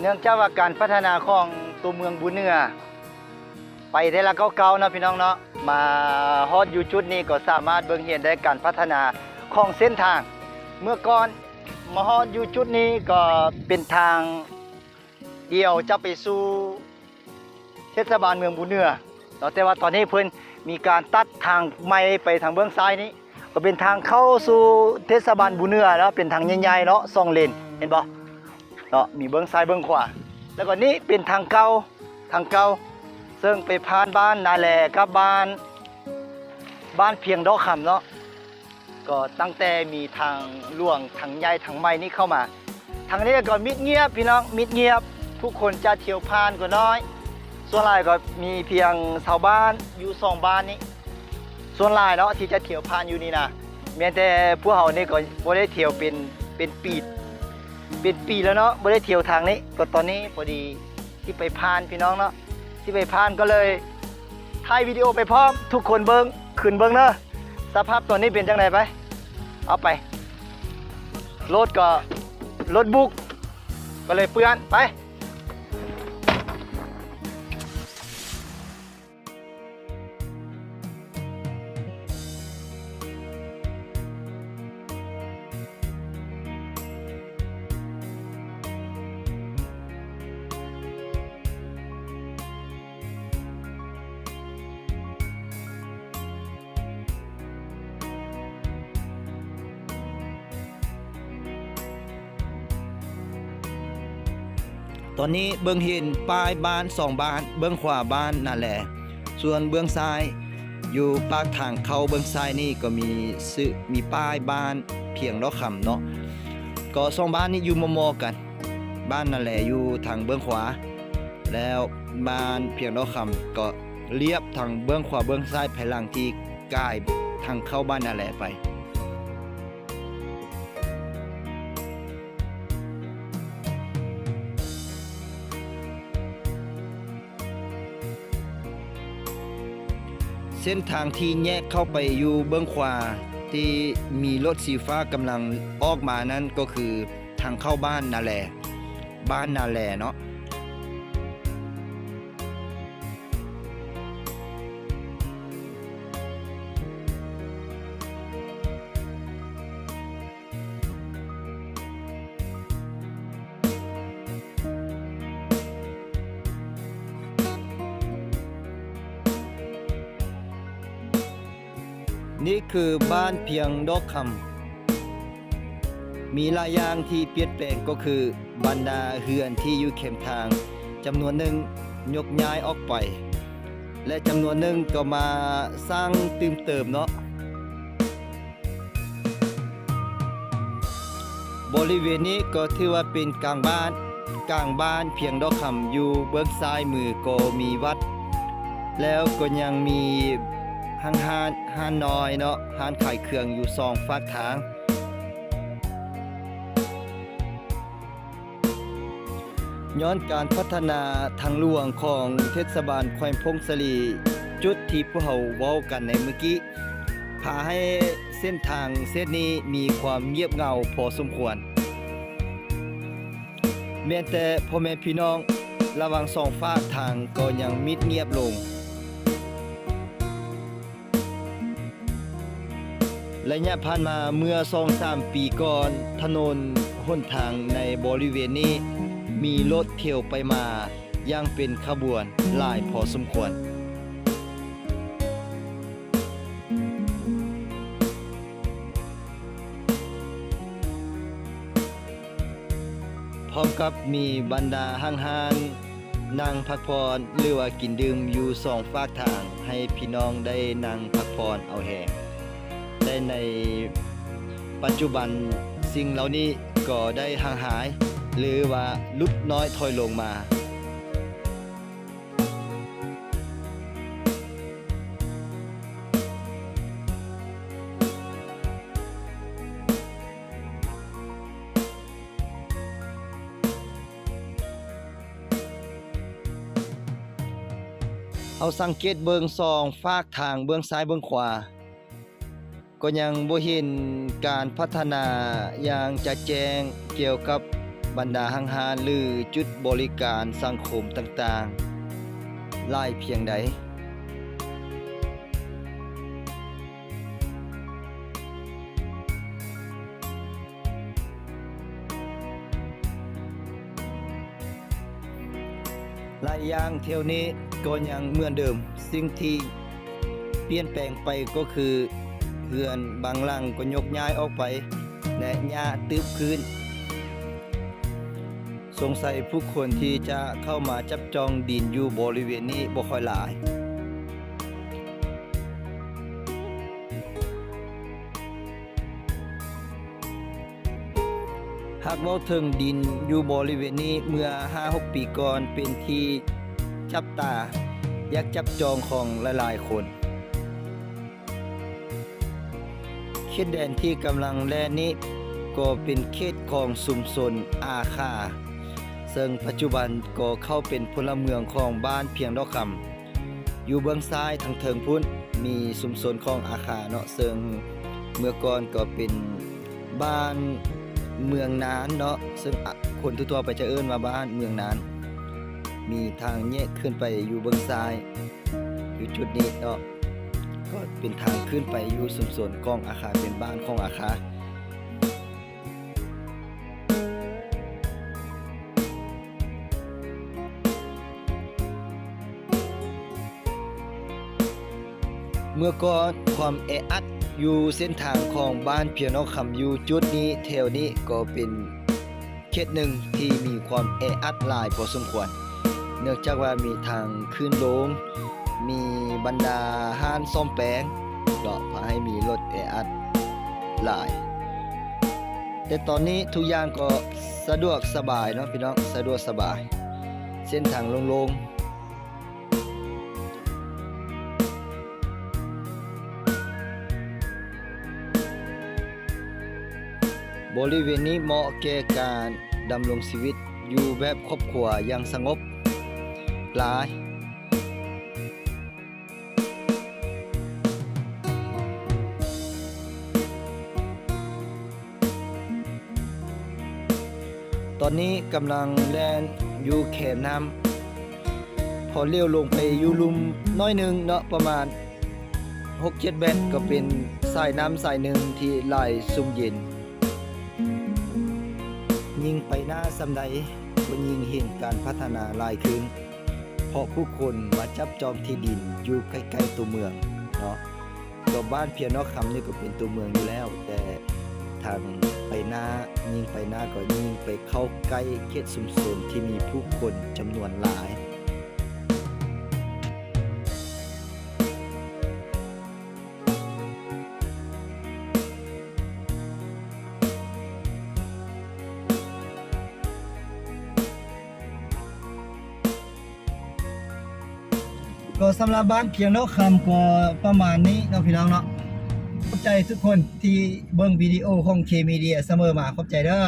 เนื่องจากว่าการพัฒนาของตัวเมืองบุญเนือ ไปได้ละเก่าๆนะพี่น้องเนาะมาฮอดอยู่จุดนี้ก็สามารถเบิ่งเห็นได้การพัฒนาของเส้นทาง เมื่อก่อนมาฮอดอยู่จุดนี้ก็เป็นทางเดียวจะไปสู่เทศบาลเมืองบุญเนือแต่ว่าตอนนี้เพิ่นมีการตัดทางใหม่ไปทางเบื้องซ้ายนี้ ก็เป็นทางเข้าสู่เทศบาลบุญเนือเนาะเป็นทางใหญ่ๆเนาะสองเลนเห็นบ่ เนาะมีเบื้องซ้ายเบื้องขวาแล้วก็นี้เป็นทางเก่าทางเก่าซึ่งไปผ่านบ้านนาแลกับบ้าน บ้านเพียงดอกคำเนาะก็ตั้งแต่มีทางหลวงทางใหญ่ทางใหม่นี่เข้ามา ทางนี้ก็มิดเงียบพี่น้องมิดเงียบ ทุกคนจะเที่ยวผ่านก็น้อย ส่วนหลายก็มีเพียงชาวบ้านอยู่สองบ้านนี้ส่วนหลายเนาะที่จะเที่ยวผ่านอยู่นี่นะแม้แต่พวกเรานี่ก็บ่ได้เที่ยวเป็นเป็นปีด เป็นปีแล้วเนาะไม่ได้เที่ยวทางนี้ ก็ตอนนี้พอดีที่ไปพานพี่น้องเนาะที่ไปพานก็เลยถ่ายวิดีโอไปพร้อม ทุกคนเบิ้งขึ้นเบิ้งเนาะสภาพตอนนี้เป็นจังไดไป เอาไปรถก็รถบุกก็เลยเปื้อนไป ตอนนี้เบื้องห็นป้ายบ้านสองบ้าน เบื้องขวาบ้านนั่นแหละ ส่วนเบื้องซ้ายอยู่ปากทางเข้าเบื้องซ้ายนี่ก็มีซื้อมีป้ายบ้านเพียงดอกคำเนาะก็สองบ้านนี้อยู่มอมอกัน บ้านนั่นแหละอยู่ทางเบื้องขวา แล้วบ้านเพียงดอกคำก็เลียบทางเบื้องขวาเบื้องซ้ายภายหลังที่กล้ทางเข้าบ้านนั่นแหละไป เส้นทางที่แยกเข้าไปอยู่เบื้องขวาที่มีรถสีฟ้ากำลังออกมานั้นก็คือทางเข้าบ้านนาแลบ้านนาแลเนาะ นี่คือบ้านเพียงดอกคำมีหลายอย่างที่เปลี่ยนแปลงก็คือบรรดาเฮือนที่อยู่เข็มทางจำนวนหนึ่งยกย้ายออกไป และจำนวนหนึ่งก็มาสร้างเติมเติมเนาะบริเวณนี้ก็ถือว่าเป็นกลางบ้าน กลางบ้านเพียงดอกคำอยู่เบื้องซ้ายมือก็มีวัด แล้วก็ยังมี ห้างห้านห้านน้อยเนาะห้านขายเครื่องอยู่สองฝากทางย้อนการพัฒนาทางหลวงของเทศบาลแขวงพงศลีจุดที่พวกเราเว้ากันในเมื่อกี้พาให้เส้นทางเส้นนี้มีความเงียบเงาพอสมควรแม้แต่พ่อแม่พี่น้องระวังสองฝากทางก็ยังมิดเงียบลง ระยะผ่านมาเมื่อสองสามปีก่อน ถนนหนทางในบริเวณนี้ มีรถเที่ยวไปมาย่างเป็นขบวนหลายพอสมควรพร้อมกับมีบรรดาห้างห้านนั่งพักผ่อนหรือว่ากินดื่มอยู่สองฝากทางให้พี่น้องได้นั่งพักผ่อนเอาแหง ได้ในปัจจุบันสิ่งเหล่านี้ก็ได้ห่างหาย หรือว่าลุดน้อยถอยลงมาเอาสังเกตเบิงซองฟากทางเบื้องซ้ายเบื้องขวา ก็ยังบ่เห็นการพัฒนาอย่างจะแจ้งเกี่ยวกับบรรดาห้างหานหรือจุดบริการสังคมต่างๆหลายเพียงใดหลายอย่างเที่ยวนี้ก็ยังเหมือนเดิม สิ่งที่เปลี่ยนแปลงไปก็คือ เฮือนบางหลังก็ยกย้ายออกไป และหญ้าตึบคืนสงสัยผู้คนที่จะเข้ามาจับจองดินอยู่บริเวณนี้บ่ค่อยหลาย หากว้าถึงดินอยู่บริเวณนี้เมื่อ 5-6 ปีก่อนเป็นที่จับตา อยากจับจองของหลายๆคน เขตแดนที่กำลังแลนี้ ก็เป็นเขตของสุมสนอาคา ซึ่งปัจจุบันก็เข้าเป็นพลเมืองของบ้านเพียงดอกคำอยู่เบื้องซ้ายทางเทิงพุ่นมีสุมสนของอาคาเนาะซึ่งเมื่อก่อนก็เป็นบ้านเมืองนานเนาะซึ่งคนทั่วไปจะเอิ้นว่าบ้านเมืองนาน มีทางแยกขึ้นไปอยู่เบื้องซ้าย อยู่จุดนี้เนาะ เป็นทางขึ้นไปอยู่สุมสนกองอาคารเป็นบ้านของอาคารเมื่อก่อนความแออัดอยู่เส้นทางของบ้านเพียงนอกคำอยู่จุดนี้แถวนี้ก็เป็นเขตหนึ่งที่มีความแออัดหลายพอสมควร เนื่องจากว่ามีทางขึ้นลง มีบรรดาห้านซ่อมแปลงก็พาให้มีรถแออัดหลาย แต่ตอนนี้ทุกอย่างก็สะดวกสบายเนาะพี่น้องสะดวกสบาย เส้นทางโลงๆบริเวณนี้เหมาะแก่การดำรงชีวิตอยู่แบบครอบครัวอย่างสงบหลาย ตอนนี้กำลังแลนอยู่เขมน้ำพอเลี้ยวลงไปอยู่ลุมน้อยหนึ่งเนาะประมาณ6-7เมตรก็เป็นสายน้ำสายหนึ่งที่ไหลซุ่มเย็น ยิงไปหน้าสำใดก็ยิงเห็นการพัฒนาลายขึ้น เพราะผู้คนมาจับจองที่ดินอยู่ใกล้ๆตัวเมืองเนาะตัวบ้านเพียงนอกคำนี่ก็เป็นตัวเมืองอยู่แล้ว แต่ ทางไปหน้ายิงไปหน้าก็ยิงไปเข้าใกล้เขตสุมสนที่มีผู้คนจำนวนหลายก็สำหรับบ้านเพียงนอกคำก็ประมาณนี้เนาะพี่น้องเนาะขอบ ใจทุกคนที่เบิ่งวิดีโอของเคมีเดียเสมอมาขอบใจเด้อ